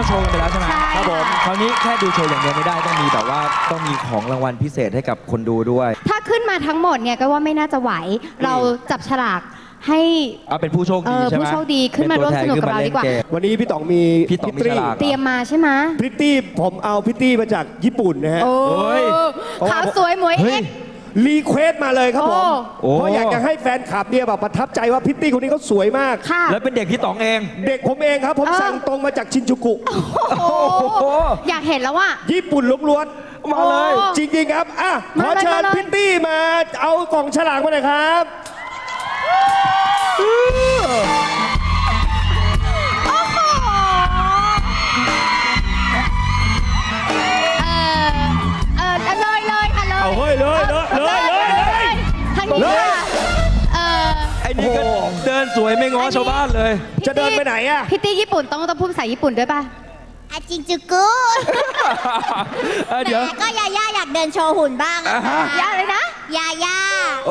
เราโชว์กันไปแล้วใช่ไหมใช่ครับผม ค่ะ คราวนี้แค่ดูโชว์อย่างเดียวไม่ได้ต้องมีแบบว่าต้องมีของรางวัลพิเศษให้กับคนดูด้วยถ้าขึ้นมาทั้งหมดเนี่ยก็ว่าไม่น่าจะไหว เราจับฉลากให้ เอาเป็นผู้โชคเอดีอใช่ไหมผู้โชคดีขึ้นมาร่วมสนุกกับเราดีกว่าป็นตัวแทนขึ้นมล่นเมวันนี้พี่ต๋องมีพี่ต๋องมีพริตตี้ฉลาก เตรียมมาใช่ไหมพริตตี้ผมเอาพริตตี้มาจากญี่ปุ่นนะฮะ โอ้เฮ้ย ขาวสวยหมวยเฮ้เอ็ย กซ์ รีเควสมาเลยครับผมโอ้ เพราะอยากจะให้แฟนคลับเนี่ยแบบประทับใจว่าพริตตี้คนนี้เขาสวยมาก ค่ะ แล้วเป็นเด็กพี่ต๋องเอง เด็กผมเองครับ ผมเออสั่งตรงมาจากชินจูกุ โอ้โหโห อยากเห็นแล้วว่า ญี่ปุ่นล้วนมาเลย โอ้ๆจริงๆครับ อะ ขมาอเลยเชิญมาเลยพริตตี้มาเอากล่องฉลากมาหน่อยครับ วยไม่ง้อชาวบ้านเลย จะเดินไปไหนอะ พี่ตี้ญี่ปุ่นต้องต้องพูดภาษาญี่ปุ่นด้วยป่ะ อาจินจูกุเออเดี๋ยว แต่ก็ยาย่าอยากเดินโชว์หุ่นบ้างอะอ่าฮะ ยาเลยนะ ยาย่า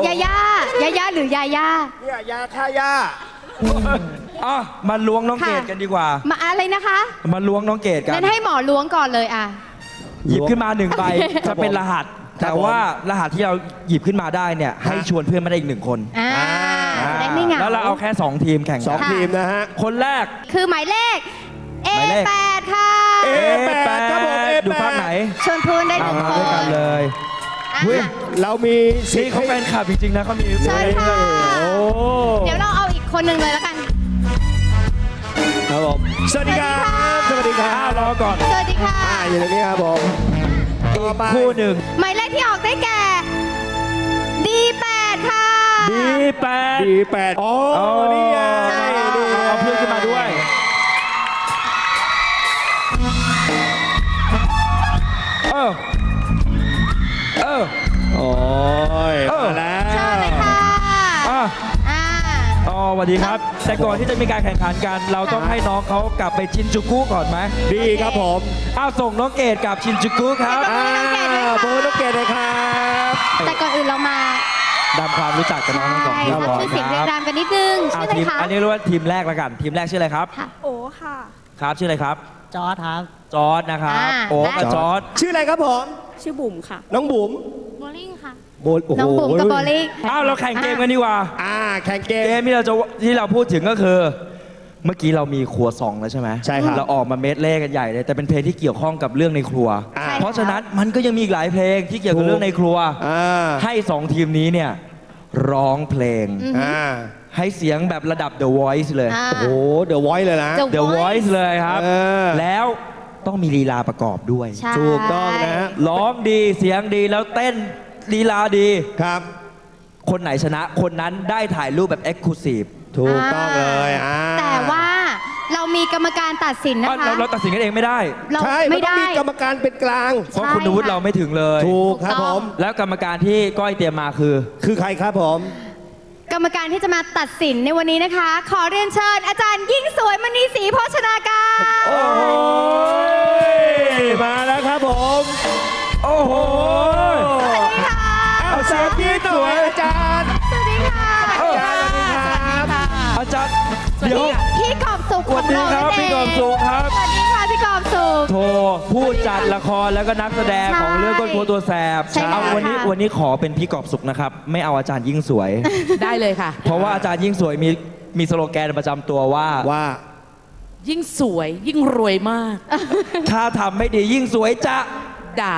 ยาย่ายาย่าหรือยาย่าเนี่ยยาฆ่าย่า อะมาล้วงน้องค่ะเกดกันดีกว่า มาอะไรนะคะมาล้วงน้องเกดกันงั้นให้หมอล้วงก่อนเลยอะ หยิบขึ้นมาหนึ่งใบโอเคจะเป็นรหัส แต่ว่ารหัสที่เราหยิบขึ้นมาได้เนี่ย ให้ชวนเพื่อนมาได้อีกหนึ่งคน อ่าจะได้ไม่ เหงา แล้วเราเอาแค่ 2 ทีมแข่งสอกังนทีมนะฮะ คนแรก คือหมายเลข หมายเลข A8 ค่ะเอ๊ะ A8 ครับผม A8 อยู่ฝั่งไหนชวนเพื่อนได้หเอานึ่งมาคด้วยกันนเลยอะ เฮ้ยเรามีสินี่เขาแฟนคลับจริงๆนะเขามีใช่ค่ะ โอ้เดี๋ยวเราเอาอีกคนหนึ่งเลยแล้วกัน ครับผมสวัสดีครับ สวัสดีครัอ้าวบรอก่อนสวัสดีค่ะ อ่าอยู่ตรงนี้ครับผมต่อไป คู่หนึ่งหมายเลขที่ออกได้แก่ D8 ค่ะ ดีแปดดีแปดอ๋อนี่ไงใช่นี่ไงเอาเพื่อนขึ้นมาด้วย เออ เออ โอ้ยเออมาแล้วเชิญเลยค่ะอะอ่า อ๋อสวัสดีครับ แต่ก่อนที่จะมีการแข่งขันกัน เราต้องให้น้องเขากลับไปชินจูกุก่อนไหมดีครับผม อ้าวส่งน้องเกดกับชินจูกุครับ อ่าโบนลูกเกดเลยครับ แต่ก่อนอื่นเรามา ดำความรู้จักกับน้องทั้งสองใช่ทีมทำก่อนชื่อเสียงคเรียรังบรามกันนิดนึงอ่าชื่ออะไรทีมคะอันนี้เรียกว่าทีมแรกแล้วกัน ทีมแรกชื่ออะไรครับค่ะโอ้ค่ะ ครับชื่ออะไรครับ จอร์ดครับ จอร์ดนะครับ อ่า โอ๊คกับและจอร์ดชื่ออะไรครับผม ชื่อบุ๋มค่ะ น้องบุ๋มโบลิ่งค่ะ โบโอ้โหน้องบุ๋มกับบอลลี่อ้าวเราแข่งเกมกันดีกว่า อ่า แข่งเกเกมมที่เราจะที่เราพูดถึงก็คือ เมื่อกี้เรามีครัวซองแล้วใช่ไหมใช่ครับเราออกมาเมดเล่กันใหญ่เลย แต่เป็นเพลงที่เกี่ยวข้องกับเรื่องในครัว อ่าใช่เพราะฉะนั้นมันก็ยังมีอีกหลายเพลงที่เกี่ยวกับเรื่องในครัว อ่า ให้สองทีมนี้เนี่ยร้องเพลงอืมอ่าให้เสียงแบบระดับ The Voice เลย อ่า โอ้โหเดอะไวท์เลยนะ The The Voice เลยครับ เออ แล้วต้องมีลีลาประกอบด้วย ใช่ ถูกต้องนะฮะ ร้องดีเสียงดีแล้วเต้นลีลาดี ครับ คนไหนชนะคนนั้นได้ถ่ายรูปแบบ Exclusive ถูกต้องเลยอ่าแต่ว่าเรามีกรรมการตัดสินนะอะคะ เราเราตัดสินกันเองไม่ได้ เราใช่มันไม่ต้องได้ มีกรรมการเป็นกลาง เพราะใช่คุณวุฒิค่ะเราไม่ถึงเลย ถูกครับถูกผต้อง ม แล้วกรรมการที่ก้อยเตรียมมาคือ คือใครครับผม กรรมการที่จะมาตัดสินในวันนี้นะคะ ขอเรียนเชิญ อาจารย์ยิ่งสวยมณีศรีโภชนาการโอ้โหมาแล้วครับผมโอ้โห สวัสดีค่ะ เอาเสียงที่สวยอาจา อาจารย์เดี๋ยวพี่กอบสุขสขวัอสงดีเราครับนั่นเองพี่กอบสุขครับ สวัสดีค่ะพี่กอบสุข โทรผู้จัดละครแล้วก็นักแสดงใช่ของเรื่องก้นโพตัวแสบใช่แล้วเอาวันนี้ค่ะ วันนี้ขอเป็นพี่กอบสุขนะครับ ไม่เอาอาจารย์ยิ่งสวย ได้เลยค่ะ เพราะว่าอาจารย์ยิ่งสวยมีมีสโลแกนประจำตัวว่า ว่ายิ่งสวยยิ่งรวยมาก ถ้าทำไม่ดียิ่งสวยจะด่า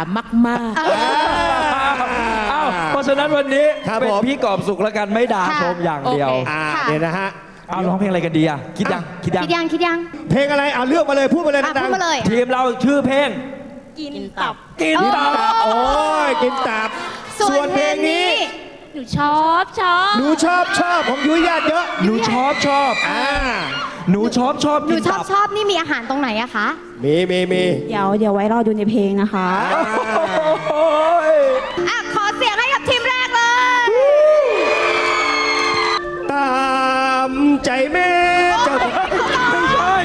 มากอ้าวเพราะฉะนั้นวันนี้ครับเป็นผมพี่กอบสุขแล้วกันไม่ด่าค่ะชมอย่างเดียวโอเคอ่าค่ะ เดี๋ยวนะฮะ เอาร้องเพลงอะไรกันดีอะคิดยังคิดยังคิดยังคิดยังเพลงอะไรเอาเลือกมาเลยพูดมาเลยอะดัพูดงมาเลย ทีมเราชื่อเพลงๆกินตับ กินโอ้ตับๆโอ้ยกินตับ ส่วนเพลงนี้ หนูชอบชอบ หนูชอบชอบของยุ้ยญาติเยอะหนูชอบชอบ อ่าหนูชอบชอบหนูกินชอบตับชอบนี่มีอาหารตรงไหนอะคะ มีมีมีเดี๋ยวเดี๋ยวไว้รอดูในเพลงนะคะ โอ้ย อะ ขอเสียง ใจแม่เจ้าไม่ใช่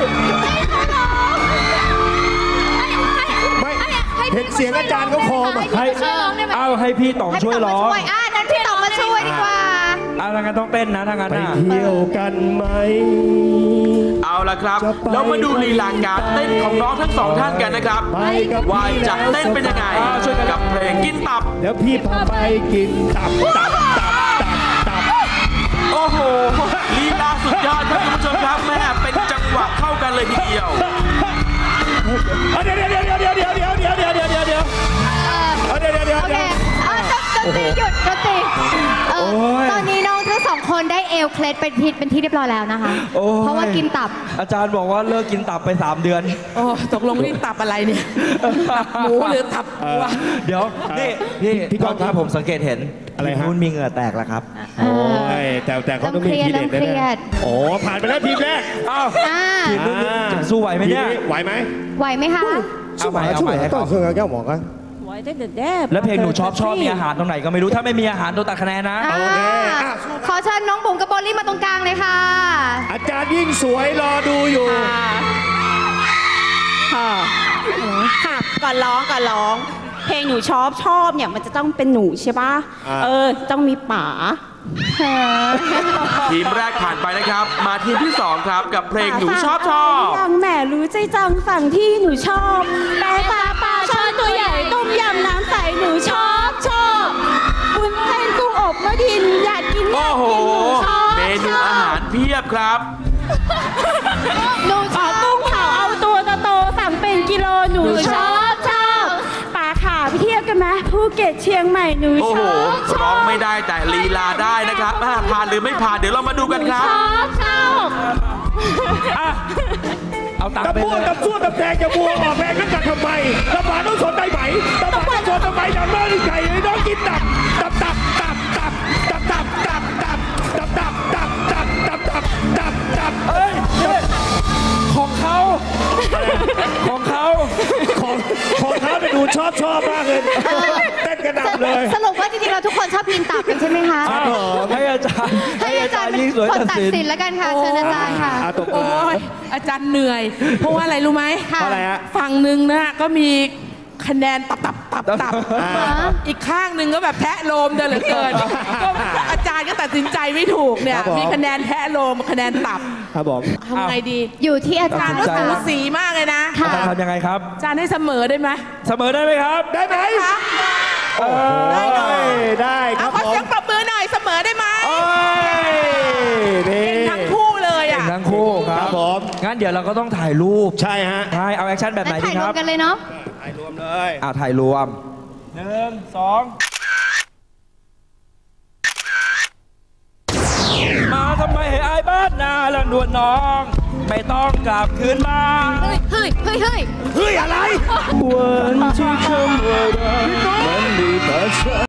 ไม่เห็นเสียงอาจารย์เขาคอมาให้เอาให้พี่ต๋องให้ช่วยพี่ต๋ร้อองมาช่วยอะนั้นพี่ต๋องมาช่วยดีกว่าอะทางนั้นต้องเต้นนะทางนั้นไปน่ะเที่ยวกันไหม เอาละครับจะไปเรามาดูลีลาการเต้นของน้องทั้งสองท่านกันนะครับไปกับว่าพี่จะแล้วเต้นเป็นยังไงอ่าช่วยกันกับเพลงกินตับเดี๋ยวพี่พาไปกินตับตับตับตับตับโอ้โห ลีลาสุดยอดครับคุณผู้ชมครับแม่เป็นจังหวะเข้ากันเลยทีเดียวเอาเดี๋ยวเดี๋ยวเดี๋ยวเดี๋ยวเดี๋ยวเดี๋ยวเดี๋ยวเดี๋ยวเดี๋ยวเดี๋ยวเดี๋ยวเอาเดี๋ยวเดี๋ยวเดี๋ยวโอเคเดี๋ยวเอดนตรีหยุดดนตรีเออ โอ้ย คนได้เอวเคล็ดเป็นที่เป็นที่เรียบร้อยแล้วนะคะ โอ้ย เพราะว่ากินตับ อาจารย์บอกว่าเลิกกินตับไป 3 เดือน โอ้ตกลงนี่ตับอะไรเนี่ย ตับหมูหรือตับวัว เดี๋ยว นี่พี่พี่ก้องครับที่ผมสังเกตเห็นอะไรฮะนุ่นมีเหงื่อแตกแล้วครับ โอ้ยแต่แต่เขาต้องมีทีเด็ดเริ่มเครีแน่ยด ๆโอ้ผ่านไปแล้วทีมแรกอ้าว อ่าทีมนุ่นจะสู้ไหวไหมเนี่ย ทีไหวไหม ไหวไหมคะเอาใหม่เอาใหม่ให้เขาแก้วหมอกัน แล้วเพลงหนูชอบชอบมีอาหารตรงไหนก็ไม่รู้ถ้าไม่มีอาหารโดนตัดคะแนนนะอ่าโอเคอะขอเชิญน้องบุ๋มกับโบลี่มาตรงกลางเลยค่ะอาจารย์ยิ่งสวยรอดูอยู่ ค่ะค่ะก่อนร้องก่อนร้อง เพลงหนูชอบชอบเนี่ยมันจะต้องเป็นหนูใช่ปะอ่า เออ ต้องมีป๋า ทีมแรกผ่านไปนะครับ มาทีมที่สองครับกับเพลงหนูชอบชอบ ยังแหม่รู้ใจจังฝั่งที่หนูชอบแปลปลาปลาช้อนตัวใหญ่ต้ม ยำน้ำใสหนูชอบชอบบุญเส้นกุ้งอบมะดินอยากกินอยาโอ้กโห กินหนูชอบเมนูอาหารเพียบครับ หนูชขออบกุ้งเผาเอาตัวโตๆสั่งเป็นกิโลหนูชอบชอบปลาขาไปเที่ยวกันไหมภูเก็ตเชียงใหม่หนูโอ้ชโห อบชร้อองบไม่ได้แต่ลีลาได้นะครับอ่าผ่านหรือไม่ผ่านเดี๋ยวเรามาดูกันครับ ชอบชอบ เอาตังตะค์ไปบัวเลยตะซั่วตะแตงจะบัวออกแรงนักกันทำไมตะบานต้องสนใจไหมตะบานต้องสนทำไมดำน้อยไก่น้องกินตับตับตับตับตับตับตับตับตับตับตับตับตับตับตับตับตับเอ้ยนี่ของเขาของเขาของของเขาไปดูชอบชอบมากเลยเต้นกระดับเลยสรุป ว่าจริงๆเราทุกคนชอบกินตับกันใช่ไหมคะอ้าวให้อาจารย์ให้อาจารย์เป็นยิ่งสวยคนตัดตัดสินสินแล้วกันค่ะเชิญอาจารย์ค่ะ อะตบมืโอ้อยอาจารย์เหนื่อย เพราะว่าอะไรรู้ไหมค่ะ เพราะอะไรฮะ ฝั่งหนึ่งนะก็มีคะแนนตับตับตับตับอ่าอีกข้างหนึ่งก็แบบแทะโลมเดินเหลือเกินก็อาจารย์ก็ตัดสินใจไม่ถูกเนี่ย ครับผม มีคะแนนแทะโลมคะแนนตับครับผม ทำไงดีอยู่ที่อาอาจาจารรย์ย์ว่าค่ะสูสีมากเลยนะค่ะ อาจารย์ทำยังไงครับ อาจารย์ให้เสมอได้ไหมเสมอได้ไหมครับ ได้ไหม คะ โอ้ย อได้ไหมโอ้ยนี่เก่งทั้งคู่เลยเก่อะทั้งคู่คครัรับบผม งั้นเดี๋ยวเราก็ต้องถ่ายรูปใช่ฮะใช่เอาแอคชั่นแบบไหนแล้วดีถ่ายครวรัมบกันเลยเนาะ ถ่ายรวมเลยอ่าถ่ายรวมหนึ่งสองมาทำไมให้อายบ้านนาละนวลน้อง ไม่ต้องกลับคืนมาเฮ้ย เฮ้ย เฮ้ยเฮ้ยเฮ้ยอะไร วันที่คำว่ารัก